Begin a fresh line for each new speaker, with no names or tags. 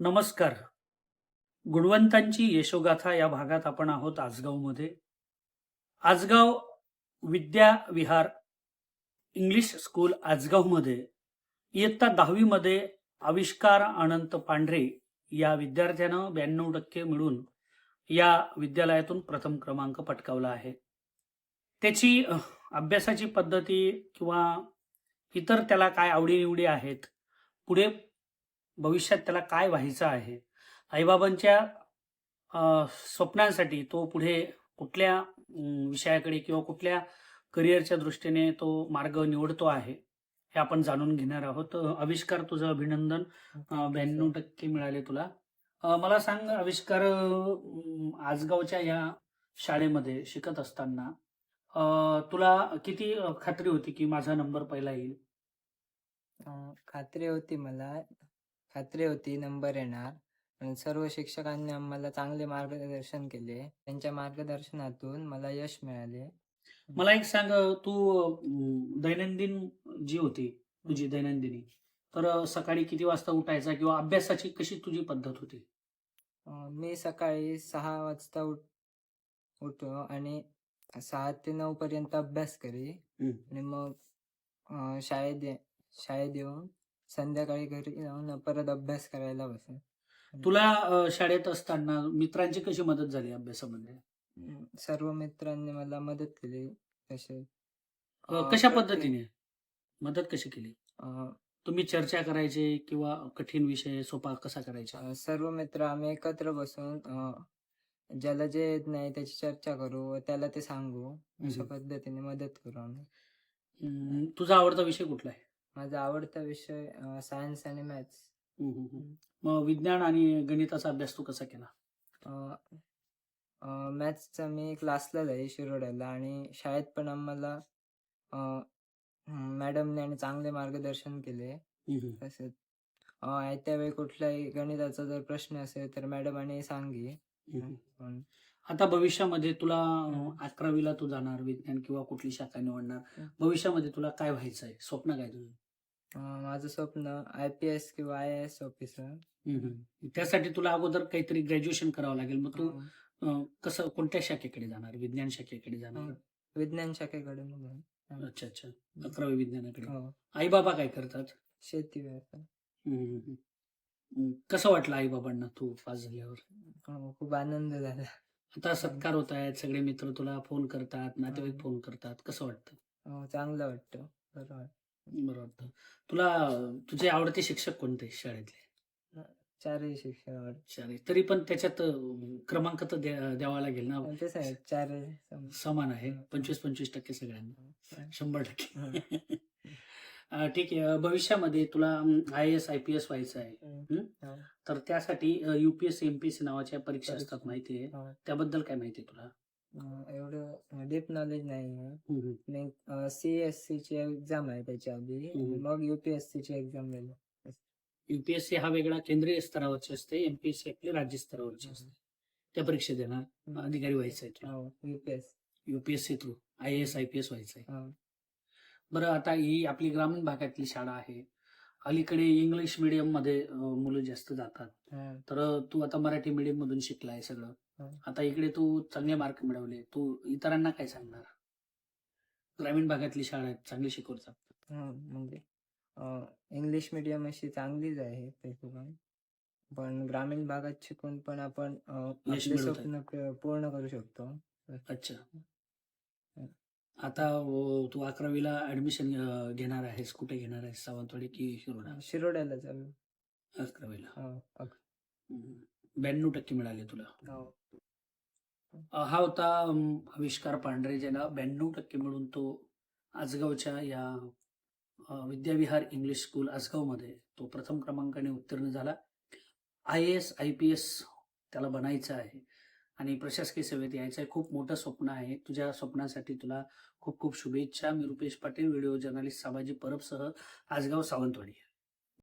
नमस्कार. गुणवंतांची यशोगाथा या भागात आपण आहोत आजगावमध्ये. आजगाव विद्या विहार इंग्लिश स्कूल आजगावमध्ये इयत्ता दहावीमध्ये आविष्कार अनंत पांढरे या विद्यार्थ्यानं ब्याण्णव टक्के मिळून या विद्यालयातून प्रथम क्रमांक पटकावला आहे. त्याची अभ्यासाची पद्धती किंवा इतर त्याला काय आवडीनिवडी आहेत पुढे भविष्यात त्याला काय व्हायचं आहे? आईबाबांच्या स्वप्नांसाठी तो पुढे कुठल्या विषयाकडे किंवा कुठल्या करिअरच्या दृष्टीने तो मार्ग निवडतो आहे हे आपण जाणून घेणार आहोत. आविष्कार तुझं अभिनंदन. ब्याण्णव टक्के मिळाले तुला. मला सांग आविष्कार आजगावच्या या शाळेमध्ये शिकत असताना तुला किती खात्री होती की माझा नंबर पहिला येईल?
खात्री होती मला. खात्री होती नंबर येणार. पण सर्व शिक्षकांनी आम्हाला चांगले मार्गदर्शन केले. त्यांच्या मार्गदर्शनातून मला यश मिळाले.
मला एक सांग तू अं, दैनंदिन जी होती तुझी दैनंदिनी तर सकाळी किती वाजता उठायचा किंवा अभ्यासाची कशी तुझी पद्धत होती?
अं, मी सकाळी सहा वाजता उठ उठो आणि सहा ते नऊ पर्यंत अभ्यास करी.
हम्म.
आणि मग अं, शाळेत ये- शाळेत येऊन संध्याकाळी घरी जाऊन परत अभ्यास करायला बसे
तुला अं, शाळेत असताना मित्रांची कशी मदत झाली अभ्यासामध्ये?
सर्व मित्रांनी मला मदत केली. तसे
अं, कशा पद्धतीने? मदत कशी केली? तुम्ही चर्चा करायचे किंवा कठीण विषय सोपा कसा करायचा?
अ, सर्व मित्र आम्ही एकत्र बसून अ, ज्याला जे येत नाही त्याची चर्चा करू व त्याला ते सांगू. अशा
हम्म.
पद्धतीने मदत करू आम्ही.
हम्म, तुझा आवडता विषय कुठला आहे?
माझा आवडता विषय सायन्स आणि मॅथ्स.
मग विज्ञान आणि गणिताचा अभ्यास तू कसा केला?
मॅथ्सचा मी क्लासला जाई शिरोड्याला आणि शाळेत पण आम्हाला मॅडमने आणि चांगले मार्गदर्शन केले. तसेच आयत्या वेळी कुठलाही गणिताचा जर प्रश्न असेल तर मॅडमाने सांगी.
हम्म.
पण
आता भविष्यामध्ये तुला. अकरावीला तू जाणार विज्ञान किंवा कुठली शाखा निवडणार. भविष्यामध्ये तुला काय व्हायचं आहे? स्वप्न काय तुझं?
माझं स्वप्न आय पी एस किंवा आय एस ऑफिसर.
त्यासाठी तुला अगोदर काहीतरी ग्रॅज्युएशन करावं लागेल. मग तू अं, कसं कोणत्या शाखेकडे जाणार? विज्ञान शाखेकडे जाणार?
विज्ञान शाखेकडे मग
अच्छा अच्छा. अकरावी विज्ञानाकडे.
हो.
आई बाबा काय करतात?
शेती.
कसं वाटलं आई बाबांना तू पास झाल्यावर?
हो, खूप आनंद झाला.
आता सत्कार होत आहेत सगळे मित्र तुला फोन करतात नातेवाईक. फोन करतात. कसं वाटतं?
हो, चांगलं वाटतं. बरं वाटतं.
बरं वाटतं. तुला तुझे आवडते शिक्षक कोणते शाळेतले?
चारही आवडतं
शाळेत तरी पण त्याच्यात अं, क्रमांक तर द्या- द्यावा लागेल ना?
पण तेच आहे. चारही सम-
समान आहे.
हम्म.
पंचवीस पंचवीस टक्के सगळ्यांना. शंभर टक्के. ठीक आहे. भविष्यामध्ये तुला I S I P S व्हायचं आहे. तर त्यासाठी युपीएससी एमपीएससी नावाच्या परीक्षा. असतात माहिती आहे. त्याबद्दल काय माहिती आहे तुला?
एवढं डीप नॉलेज नाही आहे.
हम्म, हम्म.
मी सी एस सी ची एक्झाम आहे त्याच्या आधी. मग युपीएससी ची एक्झाम दिली
युपीएससी हा वेगळा केंद्रीय स्तरावरची असते एमपीएससी आपली राज्य स्तरावरची असते. त्या परीक्षा देणार अधिकारी व्हायचं आहे
UPS
UPSC through I S I P S व्हायचं आहे बरं आता ही आपली ग्रामीण भागातली शाळा आहे. अलीकडे इंग्लिश मिडियममध्ये मुलं जास्त जातात. तर तू आता मराठी मीडियम मधून शिकलाय सगळं. आता इकडे तू चांगले मार्क मिळवले. तू इतरांना काय सांगणार? ग्रामीण भागातली शाळा आहेत चांगली शिकवतात.
म्हणजे इंग्लिश मिडियम अशी चांगलीच आहे ते पण पण ग्रामीण भागात शिकून पण आपण स्वप्न पूर्ण करू शकतो.
अच्छा. आता तू अकरावीला ऍडमिशन घेणार आहेस. कुठे घेणार आहेस? सावंतवाडी की शिरोडा?
शिरोड्याला चालू
अकरावीला.
हो, अक-
ब्याण्णव टक्के मिळाले तुला.
हो.
हा होता आविष्कार पांढरे ज्याला ब्याण्णव टक्के मिळून तो आजगावच्या या अं, विद्याविहार इंग्लिश स्कूल आजगावमध्ये तो प्रथम क्रमांकाने उत्तीर्ण झाला. I S I P S त्याला बनायचं आहे. आणि प्रशासकीय सेवेत यायचं आहे खूप मोठं स्वप्न आहे. तुझ्या स्वप्नासाठी तुला खूप खूप शुभेच्छा. मी रुपेश पाटील व्हिडिओ जर्नलिस्ट सामाजिक परबसह आजगाव सावंतवाडी.